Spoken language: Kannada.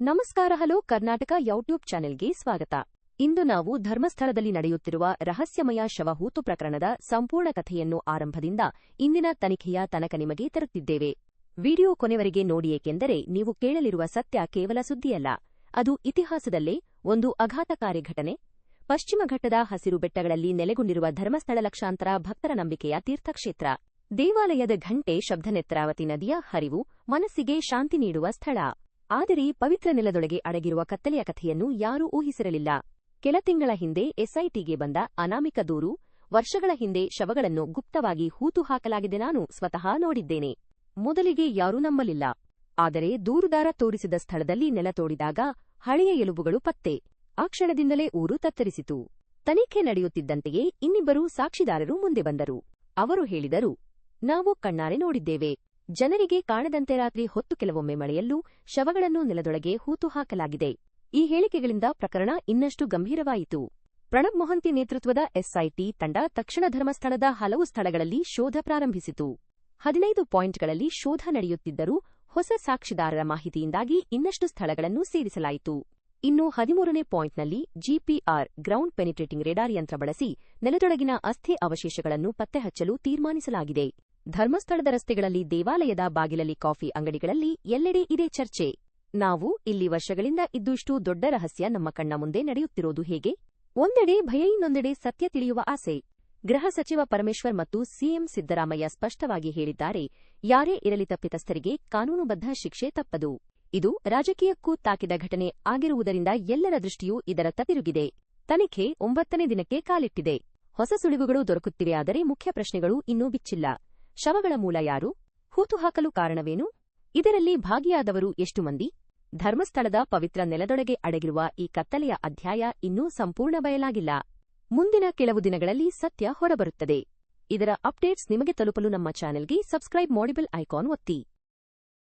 ನಮಸ್ಕಾರ, ಹಲೋ ಕರ್ನಾಟಕ ಯೂಟ್ಯೂಬ್ ಚಾನೆಲ್ಗೆ ಸ್ವಾಗತ. ಇಂದು ನಾವು ಧರ್ಮಸ್ಥಳದಲ್ಲಿ ನಡೆಯುತ್ತಿರುವ ರಹಸ್ಯಮಯ ಶವಹೂತು ಪ್ರಕರಣದ ಸಂಪೂರ್ಣ ಕಥೆಯನ್ನು ಆರಂಭದಿಂದ ಇಂದಿನ ತನಿಖೆಯ ತನಕ ನಿಮಗೆ ತರುತ್ತಿದ್ದೇವೆ. ವಿಡಿಯೋ ಕೊನೆವರೆಗೆ ನೋಡಿ, ಏಕೆಂದರೆ ನೀವು ಕೇಳಲಿರುವ ಸತ್ಯ ಕೇವಲ ಸುದ್ದಿಯಲ್ಲ. ಅದು ಇತಿಹಾಸದಲ್ಲೇ ಒಂದು ಅಘಾತಕಾರಿ ಘಟನೆ. ಪಶ್ಚಿಮ ಘಟ್ಟದ ಹಸಿರು ಬೆಟ್ಟಗಳಲ್ಲಿ ನೆಲೆಗೊಂಡಿರುವ ಧರ್ಮಸ್ಥಳ ಲಕ್ಷಾಂತರ ಭಕ್ತರ ನಂಬಿಕೆಯ ತೀರ್ಥಕ್ಷೇತ್ರ. ದೇವಾಲಯದ ಘಂಟೆ ಶಬ್ದನೆತ್ರಾವತಿ ನದಿಯ ಹರಿವು ಮನಸ್ಸಿಗೆ ಶಾಂತಿ ನೀಡುವ ಸ್ಥಳ. ಆದರೆ ಪವಿತ್ರ ನೆಲದೊಳಗೆ ಅಡಗಿರುವ ಕತ್ತಲೆಯ ಕಥೆಯನ್ನು ಯಾರೂ ಊಹಿಸಿರಲಿಲ್ಲ. ಕೆಲ ತಿಂಗಳ ಹಿಂದೆ ಎಸ್ಐಟಿಗೆ ಬಂದ ಅನಾಮಿಕ ದೂರು, ವರ್ಷಗಳ ಹಿಂದೆ ಶವಗಳನ್ನು ಗುಪ್ತವಾಗಿ ಹೂತು ಹಾಕಲಾಗಿದೆ ನಾನು ಸ್ವತಃ ನೋಡಿದ್ದೇನೆ. ಮೊದಲಿಗೆ ಯಾರೂ ನಂಬಲಿಲ್ಲ. ಆದರೆ ದೂರುದಾರ ತೋರಿಸಿದ ಸ್ಥಳದಲ್ಲಿ ನೆಲ ತೋಡಿದಾಗ ಹಳೆಯ ಎಲುಬುಗಳು ಪತ್ತೆ. ಆ ಕ್ಷಣದಿಂದಲೇ ಊರು ತತ್ತರಿಸಿತು. ತನಿಖೆ ನಡೆಯುತ್ತಿದ್ದಂತೆಯೇ ಇನ್ನಿಬ್ಬರು ಸಾಕ್ಷಿದಾರರು ಮುಂದೆ ಬಂದರು. ಅವರು ಹೇಳಿದರು, ನಾವು ಕಣ್ಣಾರೆ ನೋಡಿದ್ದೇವೆ. ಜನರಿಗೆ ಕಾಣದಂತೆ ರಾತ್ರಿ ಹೊತ್ತು ಕೆಲವೊಮ್ಮೆ ಮಳೆಯಲ್ಲೂ ಶವಗಳನ್ನು ನೆಲದೊಳಗೆ ಹೂತು ಹಾಕಲಾಗಿದೆ. ಈ ಹೇಳಿಕೆಗಳಿಂದ ಪ್ರಕರಣ ಇನ್ನಷ್ಟು ಗಂಭೀರವಾಯಿತು. ಪ್ರಣಬ್ ಮೊಹಂತಿ ನೇತೃತ್ವದ ಎಸ್ಐಟಿ ತಂಡ ತಕ್ಷಣ ಧರ್ಮಸ್ಥಳದ ಹಲವು ಸ್ಥಳಗಳಲ್ಲಿ ಶೋಧ ಪ್ರಾರಂಭಿಸಿತು. ಹದಿನೈದು ಪಾಯಿಂಟ್ಗಳಲ್ಲಿ ಶೋಧ ನಡೆಯುತ್ತಿದ್ದರೂ ಹೊಸ ಸಾಕ್ಷಿದಾರರ ಮಾಹಿತಿಯಿಂದಾಗಿ ಇನ್ನಷ್ಟು ಸ್ಥಳಗಳನ್ನು ಸೇರಿಸಲಾಯಿತು. ಇನ್ನು ಹದಿಮೂರನೇ ಪಾಯಿಂಟ್ನಲ್ಲಿ ಜಿಪಿಆರ್ ಗ್ರೌಂಡ್ ಪೆನಿಟ್ರೇಟಿಂಗ್ ರೇಡಾರ್ ಯಂತ್ರ ಬಳಸಿ ನೆಲದೊಳಗಿನ ಅಸ್ಥಿ ಅವಶೇಷಗಳನ್ನು ಪತ್ತೆಹಚ್ಚಲು ತೀರ್ಮಾನಿಸಲಾಗಿದೆ. ಧರ್ಮಸ್ಥಳದ ರಸ್ತೆಗಳಲ್ಲಿ ದೇವಾಲಯದ ಬಾಗಿಲಲ್ಲಿ ಕಾಫಿ ಅಂಗಡಿಗಳಲ್ಲಿ ಎಲ್ಲೆಡೆ ಇದೇ ಚರ್ಚೆ. ನಾವು ಇಲ್ಲಿ ವರ್ಷಗಳಿಂದ ಇದ್ದುಷ್ಟು ದೊಡ್ಡ ರಹಸ್ಯ ನಮ್ಮ ಕಣ್ಣ ಮುಂದೆ ನಡೆಯುತ್ತಿರೋದು ಹೇಗೆ? ಒಂದೆಡೆ ಭಯ, ಇನ್ನೊಂದೆಡೆ ಸತ್ಯ ತಿಳಿಯುವ ಆಸೆ. ಗೃಹ ಸಚಿವ ಪರಮೇಶ್ವರ್ ಮತ್ತು ಸಿಎಂ ಸಿದ್ದರಾಮಯ್ಯ ಸ್ಪಷ್ಟವಾಗಿ ಹೇಳಿದ್ದಾರೆ, ಯಾರೇ ಇರಲಿ ತಪ್ಪಿತಸ್ಥರಿಗೆ ಕಾನೂನುಬದ್ಧ ಶಿಕ್ಷೆ ತಪ್ಪದು. ಇದು ರಾಜಕೀಯಕ್ಕೂ ತಾಕಿದ ಘಟನೆ ಆಗಿರುವುದರಿಂದ ಎಲ್ಲರ ದೃಷ್ಟಿಯೂ ಇದರತ್ತ ತಿರುಗಿದೆ ತನಿಖೆ ಒಂಬತ್ತನೇ ದಿನಕ್ಕೆ ಕಾಲಿಟ್ಟಿದೆ. ಹೊಸ ಸುಳಿವುಗಳು ದೊರಕುತ್ತಿವೆಯಾದರೆ ಮುಖ್ಯ ಪ್ರಶ್ನೆಗಳು ಇನ್ನೂ ಬಿಚ್ಚಿಲ್ಲ. ಶವಗಳ ಮೂಲ ಯಾರು? ಹೂತು ಹಾಕಲು ಕಾರಣವೇನು? ಇದರಲ್ಲಿ ಭಾಗಿಯಾದವರು ಎಷ್ಟು ಮಂದಿ? ಧರ್ಮಸ್ಥಳದ ಪವಿತ್ರ ನೆಲದೊಳಗೆ ಅಡಗಿರುವ ಈ ಕತ್ತಲೆಯ ಅಧ್ಯಾಯ ಇನ್ನೂ ಸಂಪೂರ್ಣ ಬಯಲಾಗಿಲ್ಲ. ಮುಂದಿನ ಕೆಲವು ದಿನಗಳಲ್ಲಿ ಸತ್ಯ ಹೊರಬರುತ್ತದೆ. ಇದರ ಅಪ್ಡೇಟ್ಸ್ ನಿಮಗೆ ತಲುಪಲು ನಮ್ಮ ಚಾನೆಲ್ಗೆ ಸಬ್ಸ್ಕ್ರೈಬ್ ಮಾಡಿಬಲ್ ಐಕಾನ್ ಒತ್ತಿ.